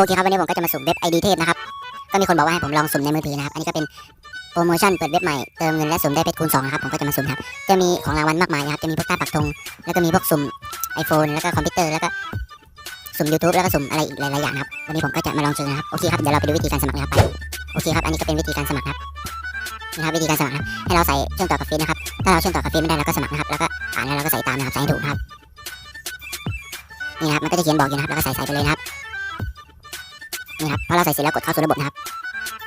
โอเคครับวันนี้ผมก็จะมาสุ่มเว็บ ID เทพนะครับ ก็มีคนบอกว่าให้ผมลองสุ่มในมือถือนะครับ อันนี้ก็เป็นโปรโมชั่นเปิดเว็บใหม่เติมเงินและสุ่มได้เพชรคูณ2นะครับผมก็จะมาสุ่มครับ จะมีของรางวัลมากมายนะครับ จะมีพวกตาปักธงแล้วก็มีพวกสุ่ม iPhone แล้วก็คอมพิวเตอร์แล้วก็สุ่ม YouTube แล้วก็สุ่มอะไรอีกหลายๆอย่างนะครับ วันนี้ผมก็จะมาลองสุ่มนะครับ โอเคครับเดี๋ยวเราไปดูวิธีการสมัครนะครับไป โอเคครับ อันนี้ก็เป็นวิธีการสมัครครับนี่ครับวิธีการสมัครครับ ให้เราใส่เชื่อมต่อกับเฟซนะครับ ถ้าเราเชื่อมต่อกับเฟซไม่ได้เราก็สมัครนะครับ แล้วก็อ่านแล้วเราก็ใส่ตามนะครับ ใส่ให้ถูกครับ นี่ครับ มันก็จะเขียนบอกอยู่นะครับ แล้วก็ใส่ใส่ไปเลยนะครับ นี่ครับพอเราใส่เสร็จแล้วกดเข้าสู่ระบบนะครับ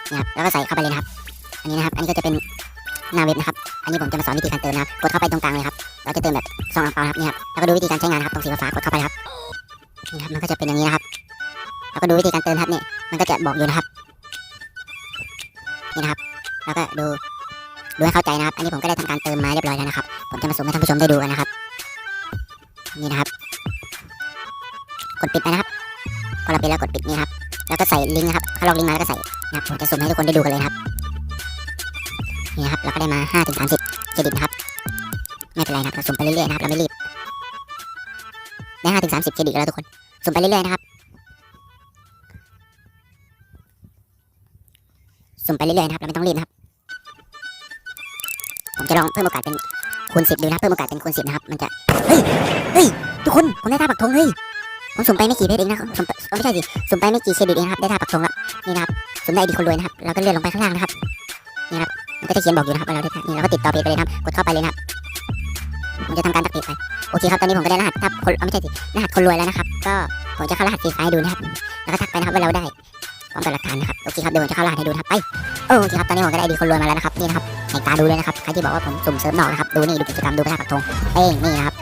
นี่ครับแล้วก็ใส่เข้าไปเลยนะครับ อันนี้นะครับ อันนี้ก็จะเป็นหน้าเว็บนะครับ อันนี้ผมจะมาสอนวิธีการเติมนะครับ กดเข้าไปตรงกลางเลยครับ เราจะเติมแบบซองอ่างเปาครับนี่ครับ แล้วก็ดูวิธีการใช้งานนะครับ ตรงสีฟ้ากดเข้าไปครับ นี่ครับ มันก็จะเป็นอย่างนี้นะครับ แล้วก็ดูวิธีการเติมครับนี่ มันก็จะบอกอยู่นะครับ นี่นะครับ แล้วก็ดูดูให้เข้าใจนะครับ อันนี้ผมก็ได้ทำการเติมมาเรียบร้อยแล้วนะครับ ผมจะมาส่งให้ท่านผู้ชมได้ดูกันนะครับ นี่นะครับ กดปิดไปนะครับ พอเราปิดแล้วกดปิดนี่ครับ แล้วก็ใส่ลิงก์นะครับถ้าลอกลิงก์มาแล้วก็ใส่นะครับผมจะสุ่มให้ทุกคนได้ดูกันเลยครับนี่นะครับเราก็ได้มา5ถึง30เครดิตนะครับไม่เป็นไรนะครับเราสุ่มไปเรื่อยๆนะครับเราไม่รีบได้5ถึง30เครดิตแล้วทุกคนสุ่มไปเรื่อยๆนะครับสุ่มไปเรื่อยๆนะครับเราไม่ต้องรีบนะครับผมจะลองเพิ่มโอกาสเป็นคูณ10ดูนะเพิ่มโอกาสเป็นคูณ10นะครับมันจะเฮ้ยเฮ้ยทุกคนผมได้ท่าปักธงเฮ้ย ผมสุ่มไปไม่กี่เพชรเองนะสุ่มไปเอ้าไม่ใช่สิสุ่มไปไม่กี่เครดิตเองครับได้ท่าปักธงแล้วนี่นะครับสุ่มได้ไอดีคนรวยนะครับเราก็เลื่อนลงไปข้างล่างนะครับนี่ครับมันก็จะเขียนบอกอยู่นะครับว่าเราได้ท่านี่เราก็ติดต่อเพจไปเลยครับกดเข้าไปเลยนะครับมันจะทำการตักเพจไปโอเคครับตอนนี้ผมก็ได้รหัสทับคนไม่ใช่สิรหัสคนรวยแล้วนะครับ ก็ผมจะเข้ารหัสฟรีไฟล์ให้ดูนะครับแล้วก็ทักไปนะครับว่าเราได้พร้อมกับหลักฐานนะครับโอเคครับเดี๋ยวผมจะเข้ารหัสให้ดูนะครับไปโอเคครับตอนนี้ผมก็ได้ไอดีคนรวยมาแล้วนะครับนี่นะครับให้ตาดูเลยนะครับใครที่บอกว่าผมสุ่มเสริมหนอกนะครับดูนี่ดูกิจกรรมดูพระธาตุปักธงเป้งนี่นะครับ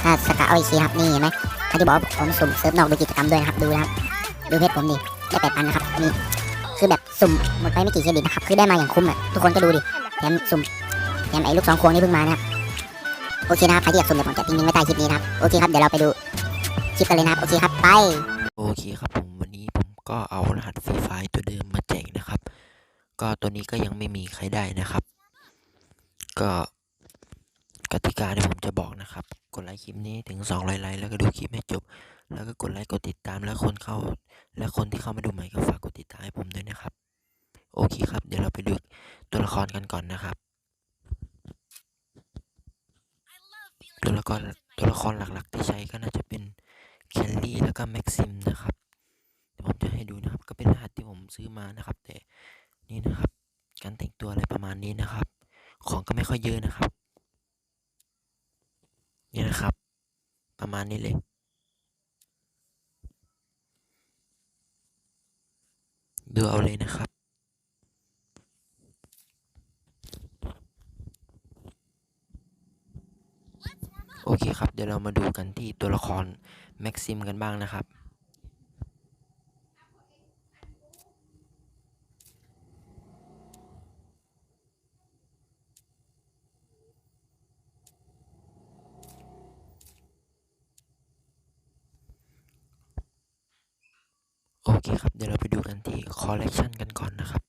ถ้าสกาเอาอีกทีครับนี่เห็นไหม ใครที่บอกผมสุ่มเซิร์ฟนอกดูกิจกรรมด้วยนะครับ ดูนะครับดูเพจผมดิได้แปดพันนะครับนี่คือแบบสุ่มหมดไปไม่กี่เครดิตนะครับคือได้มาอย่างคุ้มอะทุกคนก็ดูดิแถมสุ่มแถมไอ้ลูกสองควงนี่เพิ่งมานะครับโอเคนะครับใครที่อยากสุ่มเดี๋ยวผมจะทิ้งลิงก์ไว้ใต้คลิปนี้นะครับโอเคครับเดี๋ยวเราไปดูคลิปกันเลยนะครับโอเคครับไปโอเคครับผมวันนี้ผมก็เอารหัสฟรีไฟตัวเดิมมาแจกนะครับ ก็ตัวนี้ก็ยังไม่มีใครได้นะครับ ก็ กติกาที่ผมจะบอกนะครับ กดไลค์คลิปนี้ถึง 200 ไลค์แล้วก็ดูคลิปให้จบ แล้วก็กดไลค์กดติดตามแล้วคนเข้า และคนที่เข้ามาดูใหม่ก็ฝากกดติดตามให้ผมด้วยนะครับ โอเคครับ เดี๋ยวเราไปดูตัวละครกันก่อนนะครับ ตัวละครตัวละครหลักๆที่ใช้ก็น่าจะเป็นแคลรี่แล้วก็แม็กซิมนะครับเดี๋ยวผมจะให้ดูนะครับก็เป็นรหัสที่ผมซื้อมานะครับ แต่นี่นะครับ การแต่งตัวอะไรประมาณนี้นะครับ ของก็ไม่ค่อยเยอะนะครับ นี่นะครับ ประมาณนี้เลย ดูเอาเลยนะครับ โอเคครับ เดี๋ยวเรามาดูกันที่ตัวละครแม็กซิมกันบ้างนะครับ โอเคครับ เดี๋ยวเราไปดูกันที่คอลเลกชันกันก่อนนะครับ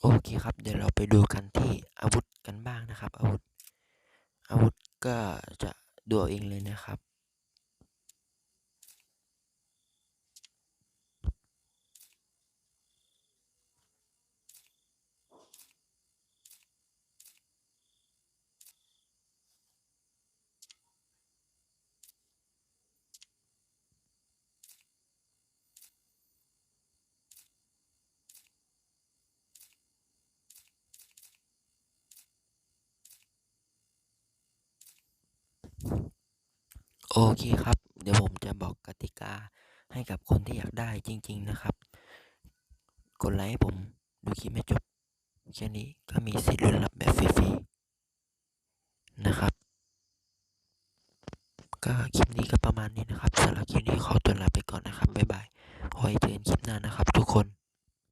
โอเคครับ เดี๋ยวเราไปดูกันที่อาวุธกันบ้างนะครับ อาวุธ อาวุธก็จะ ดูเอาเองเลยนะครับ โอเคครับ เดี๋ยวผมจะบอกกติกาให้กับคนที่อยากได้จริง ๆนะครับ กดไลค์ให้ผมดูคลิปไม่จบแค่นี้ก็มีสิทธิ์ลุ้นรับแบบฟรีๆนะครับ ก็คลิปนี้ก็ประมาณนี้นะครับสำหรับคลิปนี้ขอตัวลาไปก่อนนะครับบ๊ายบายไว้เจอกันคลิปหน้านะครับ ทุกคน